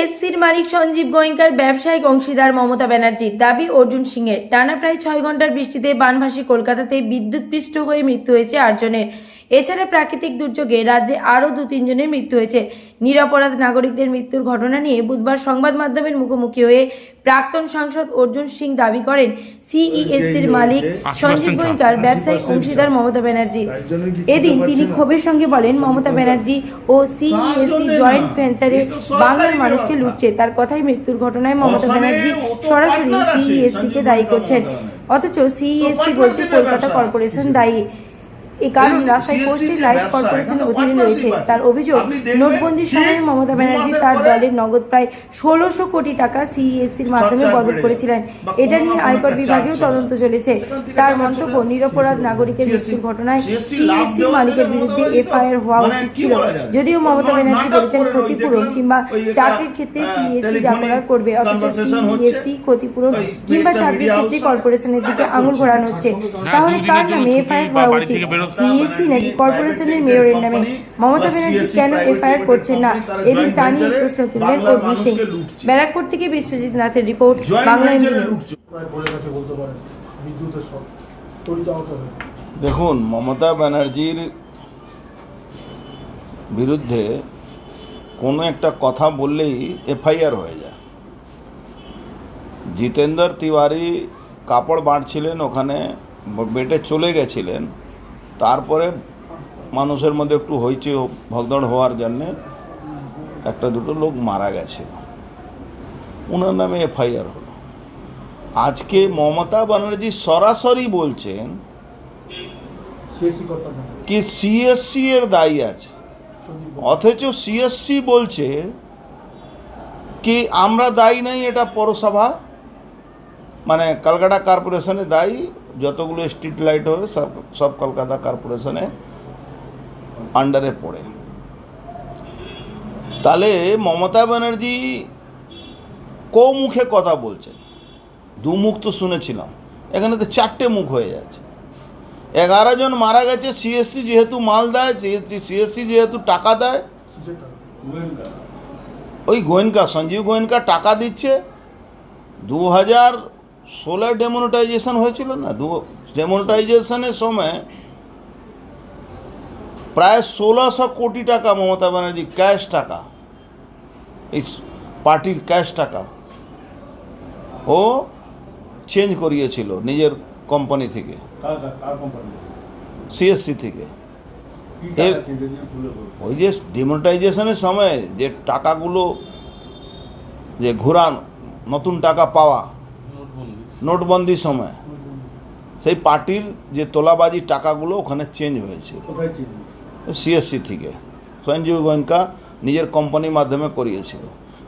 সিইএসসির মালিক সঞ্জীব গোয়েঙ্কার, ব্যবসায়িক অংশীদার মমতা ব্যানার্জির দাবি অর্জুন সিংয়ের। টানা প্রায় ছয় ঘণ্টার বৃষ্টিতে বানভাসী কলকাতাতে বিদ্যুৎপৃষ্ট হয়ে মৃত্যু হয়েছে আটজনের। এছাড়া প্রাকৃতিক দুর্যোগে রাজ্যে আরও দু তিনজনের মৃত্যু হয়েছে। নিরপরাধ নাগরিকদের মৃত্যুর ঘটনা নিয়ে বুধবার সংবাদ মাধ্যমের মুখোমুখি হয়ে প্রাক্তন সাংসদ অর্জুন সিং দাবি করেন সিইএসসির মালিক সঞ্জীব গোয়েঙ্কার ব্যবসায়িক অংশীদার মমতা ব্যানার্জি। এদিন তিনি ক্ষোভের সঙ্গে বলেন মমতা ব্যানার্জি ও সিইএসসি জয়েন্ট ভেঞ্চারে বাংলার মানুষকে লুটছে। তার কথাই মৃত্যুর ঘটনায় মমতা ব্যানার্জি সরাসরি সিইএসসি কে দায়ী করছেন। অথচ সিইএসসি বলছে কলকাতা কর্পোরেশন দায়ী। এই কারণ রাস্তায় পোস্টে লাইট কর্পোরেশনের অধীনে রয়েছে। তার অভিযোগ নোটবন্দির সময় মমতা ব্যানার্জি তার দলের নগদ প্রায় ষোলোশো কোটি টাকা সিইএসসির মাধ্যমে বদল করেছিলেন। এটা নিয়ে আয়কর বিভাগেও তদন্ত চলেছে। তার মন্তব্য নিরপরাধ নাগরিকের মৃত্যুর ঘটনায় সিইএসসি মালিকের বিরুদ্ধে এফআইআর হওয়া উচিত ছিল। যদিও মমতা ব্যানার্জি বলেছেন ক্ষতিপূরণ কিংবা চাকরির ক্ষেত্রে সিইএসসি যা করার করবে অথচ সিইএসসি ক্ষতিপূরণ কিংবা চাকরির ক্ষেত্রে কর্পোরেশনের দিকে আঙুল ঘোরানো হচ্ছে। তাহলে কার নামে এফআইআর হওয়া উচিত সিইএসসি নাকি কর্পোরেশনের মেয়রের নামে মমতা ব্যানার্জি কেন এফআইআর করছেন না? এদিন তা নিয়ে প্রশ্ন তুললেন অর্জুন সিং ব্যারাকপুর থেকে বিশ্বজিৎ নাথের রিপোর্ট বাংলা দেখুন মমতা ব্যানার্জির বিরুদ্ধে কোনো একটা কথা বললেই এফআইআর হয়ে যায়। জিতেন্দ্র তিওয়ারি কাপড় বাঁটছিলেন ওখানে বেটে চলে গেছিলেন। তারপরে মানুষের মধ্যে একটু হইচে ভগদড় হওয়ার জন্যে একটা দুটো লোক মারা গেছিল। ওনার নামে এফআইআর হলো। আজকে মমতা ব্যানার্জি সরাসরি বলছেন কি সিএসসি এর দায়ী আছে। অথচ সিএসসি বলছে কি আমরা দায়ী নাই এটা পৌরসভা মানে কলকাতা কর্পোরেশনে দায়ী যতগুলো স্ট্রিট লাইট সব সব কলকাতা কর্পোরেশনে আন্ডারে পড়ে। তাহলে মমতা ব্যানার্জি কো মুখে কথা বলছেন? দু মুখ তো শুনেছিলাম। এখানে তো চারটে মুখ হয়ে যাচ্ছে। এগারো জন মারা গেছে সিএসসি যেহেতু মাল দেয় সিএসসি সিএসসি যেহেতু টাকা দেয়, ওই গোয়েনকা সঞ্জীব গোয়েনকা টাকা দিচ্ছে। দু হাজার ষোলোয় ডেমোনেটাইজেশন হয়েছিল না? দু ডেমোনেটাইজেশনের সময় প্রায় ষোলোশো কোটি টাকা মমতা ব্যানার্জি ক্যাশ টাকা এই পার্টির ক্যাশ টাকা ও চেঞ্জ করিয়েছিল নিজের কোম্পানি থেকে। সিএসসি থেকে? ওই যে ডিমোনেটাইজেশনের সময় যে টাকাগুলো যে ঘোরান নতুন টাকা পাওয়া নোটবন্দির সময়। সেই পার্টির যে তোলাবাজি টাকাগুলো ওখানে চেঞ্জ ছিল সিএসসি থেকে। সঞ্জীব গোয়েঙ্কা নিজের কোম্পানির মাধ্যমে করিয়েছিল।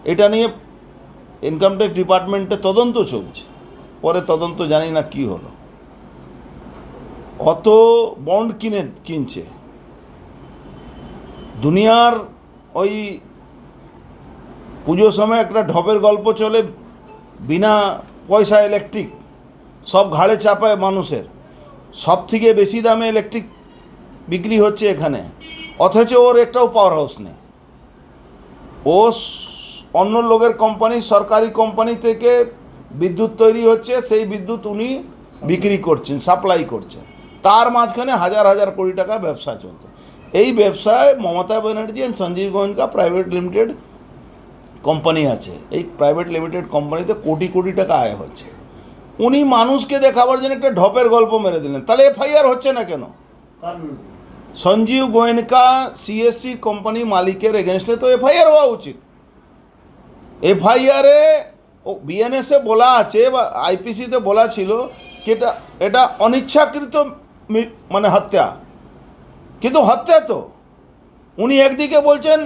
এটা নিয়ে ইনকাম ট্যাক্স ডিপার্টমেন্টে তদন্ত চলছে। পরে তদন্ত জানি না কি হলো। অত বন্ড কিনে কিনছে। দুনিয়ার ওই পুজোর সময় একটা ঢপের গল্প চলে বিনা পয়সা ইলেকট্রিক সব ঘাড়ে চাপায় মানুষের। সব থেকে বেশি দামে ইলেকট্রিক বিক্রি হচ্ছে এখানে। অথচ ওর একটাও পাওয়ার হাউস নেই। ও অন্য লোকের কোম্পানি সরকারি কোম্পানি থেকে বিদ্যুৎ তৈরি হচ্ছে, সেই বিদ্যুৎ উনি বিক্রি করছেন সাপ্লাই করছেন। তার মাঝখানে হাজার হাজার কোটি টাকা ব্যবসা চলছে। এই ব্যবসায় Mamata Banerjee and Sanjeev Goenka private limited company আছে। এই প্রাইভেট লিমিটেড কোম্পানিতে কোটি কোটি টাকা আয় হচ্ছে। উনি মানুষকে দেখাবার জন্য একটা ঢপের গল্প মেরে দিলেন। তাহলে এফআইআর হচ্ছে না কেন? সঞ্জীব গোয়েনকা সিএসসি কোম্পানি মালিকের এগেনস্টে তো এফআইআর হওয়া উচিত। এফআইআরে ও বিএনএসে বলা আছে বা আইপিসিতে বলা ছিল কি এটা এটা অনিচ্ছাকৃত মানে হত্যা। কিন্তু হত্যা তো। উনি একদিকে বলছেন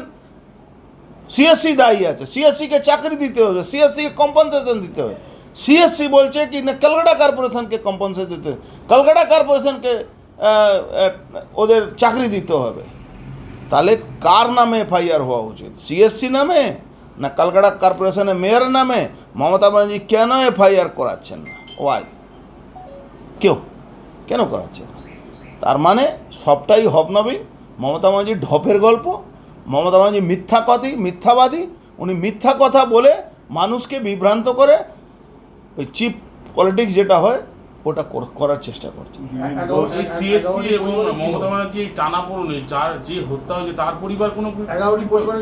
সিএসসি দায়ী আছে। সিএসসিকে চাকরি দিতে হবে সিএসসিকে কম্পনসেশন দিতে হবে। সিএসসি বলছে কি, না কলকাতা কর্পোরেশনকে কম্পনসেশন দিতে কলকাতা কর্পোরেশনকে ওদের চাকরি দিতে হবে। তাহলে কার নামে এফআইআর হওয়া উচিত? সিএসসি নামে, না কলকাতা কর্পোরেশনের মেয়র নামে? মমতা ব্যানার্জি কেন এফআইআর করাচ্ছেন না? ওয়াই কেউ? কেন করাচ্ছেন? তার মানে সবটাই হবনবী মমতা ব্যানার্জি ঢপের গল্প। মমতা ব্যানার্জি মিথ্যাবাদী মিথ্যাবাদী। উনি মিথ্যা কথা বলে মানুষকে বিভ্রান্ত করে ওই চিপ পলিটিক্স যেটা হয় ওটা করার চেষ্টা করছে। এই সিএসসি এবং মমতা ব্যানার্জি এই টানাপোড়েনে যার যে হত্যা হয়েছে তার পরিবার কোনো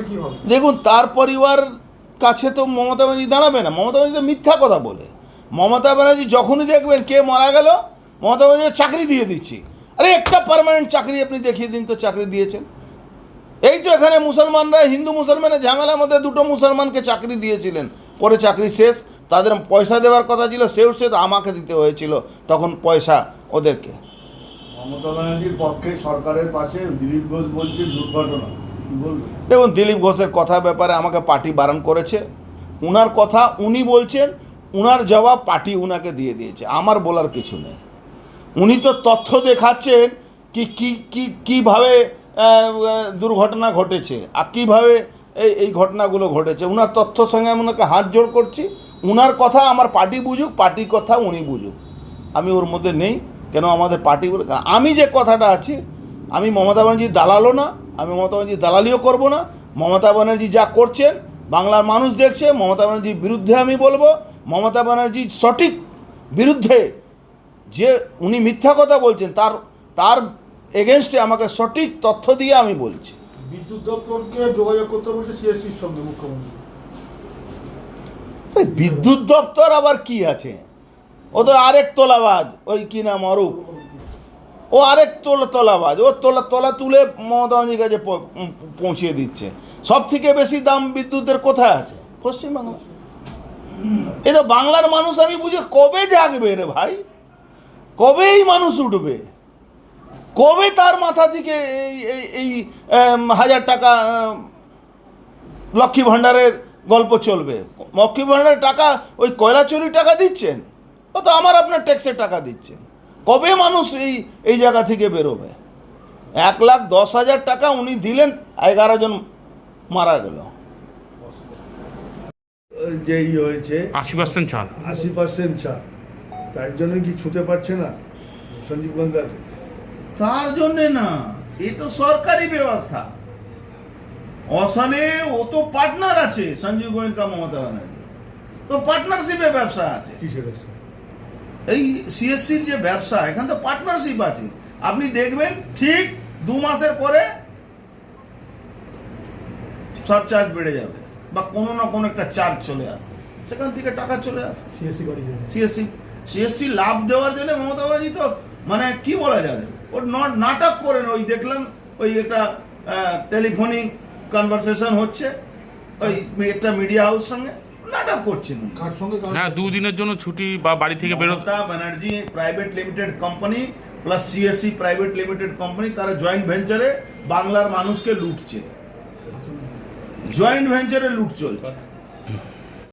কি হবে? দেখুন তার পরিবার কাছে তো মমতা ব্যানার্জি দাঁড়াবে না। মমতা ব্যানার্জি তো মিথ্যা কথা বলে। মমতা ব্যানার্জি যখনই দেখবেন কে মারা গেল মমতা ব্যানার্জি চাকরি দিয়ে দিচ্ছি। আরে একটা পার্মানেন্ট চাকরি আপনি দেখিয়ে দিন তো চাকরি দিয়েছেন। এই তো এখানে মুসলমানরা হিন্দু মুসলমানের ঝামেলার মধ্যে দুটো মুসলমানকে চাকরি দিয়েছিলেন। পরে চাকরি শেষ তাদের পয়সা দেওয়ার কথা ছিল সেও শেষ আমাকে দিতে হয়েছিল তখন পয়সা ওদেরকে। মমতা ব্যানার্জির পক্ষে সরকারের পাশে দিলীপ ঘোষ বলছে দুর্ঘটনা। দেখুন দিলীপ ঘোষের কথা ব্যাপারে আমাকে পার্টি বারণ করেছে। উনার কথা উনি বলছেন উনার জবাব পার্টি উনাকে দিয়ে দিয়েছে আমার বলার কিছু নেই। উনি তো তথ্য দেখাচ্ছেন কি কি কি কীভাবে দুর্ঘটনা ঘটেছে। আর কীভাবে এই এই ঘটনাগুলো ঘটেছে? উনার তথ্যর সঙ্গে আমি ওনাকে হাত জোড় করছি। উনার কথা আমার পার্টি বুঝুক, পার্টির কথা উনি বুঝুক। আমি ওর মধ্যে নেই। কেন আমাদের পার্টি আমি যে কথাটা আছে, আমি মমতা ব্যানার্জির দালালও না, আমি মমতা ব্যানার্জির দালালিও করব না। মমতা ব্যানার্জি যা করছেন, বাংলার মানুষ দেখছে, মমতা ব্যানার্জির বিরুদ্ধে আমি বলব। মমতা ব্যানার্জির সঠিক বিরুদ্ধে যে উনি মিথ্যা কথা বলছেন, তার তার এগেনস্টে আমাকে সঠিক তথ্য দিয়ে আমি বলছি। বিদ্যুৎ দপ্তরকে যোগাযোগ করতে বলছে সিএসসির সঙ্গে মুখ্যমন্ত্রী। বিদ্যুৎ দপ্তর আবার কি আছে? ও তো আরেক তোলাবাজ ওই কি নাম অরূপ। ও আরেক তোলা তোলাবাজ ও তোলা তলা তুলে মমতা কাছে পৌঁছিয়ে দিচ্ছে। সব থেকে বেশি দাম বিদ্যুতের কোথায় আছে? পশ্চিমবাংলা এ তো বাংলার মানুষ আমি বুঝি কবে জাগবে রে ভাই? কবেই মানুষ উঠবে? কবে তার মাথা থেকে এই এই এই হাজার টাকা লক্ষ্মী ভাণ্ডারের গল্প চলবে? লক্ষ্মী ভাণ্ডারের টাকা ওই কয়লা চুরি টাকা দিচ্ছেন? ও তো আমার আপনার ট্যাক্সের টাকা দিচ্ছেন। কবে মানুষ এই এই জায়গা থেকে বেরোবে? এক লাখ দশ হাজার টাকা উনি দিলেন এগারো জন মারা গেল। যেই হয়েছে আশি পার্সেন্ট ছাড়। আশি পার্সেন্ট ছাড়। তার জন্য কি ছুতে পারছে না? সঞ্জীব গঙ্গাকে। তার জন্যে না এ তো সরকারি ব্যবস্থা। অসালে ও তো পার্টনার আছে সঞ্জীব গোয়েঙ্কা মমতা ব্যানার্জি। তো পার্টনারশিপে ব্যবসা আছে। এই সিএসসির যে ব্যবসা এখানে তো পার্টনারশিপ আছে। আপনি দেখবেন ঠিক দু মাসের পরে সারচার্জ বেড়ে যাবে বা কোনো না কোনো একটা চার্জ চলে আসে। সেখান থেকে টাকা চলে আসে। সিএসসি সিএসসি সিএসসি লাভ দেওয়ার জন্য মমতা ব্যানার্জি তো মানে কি বলা যাবে ওর ন- নাটক করেন ওই দেখলাম ওই একটা টেলিফোনিক কনভারসেশন হচ্ছে ওই একটা মিডিয়া হাউস সঙ্গে নাটক করছেন না। দুদিনের জন্য ছুটি বা বাড়ি থেকে বেরো Mamata Banerjee private limited company plus CSC private limited company তারা জয়েন্ট ভেঞ্চারে বাংলার মানুষকে লুটছে। জয়েন্ট ভেঞ্চারে লুট চলছে।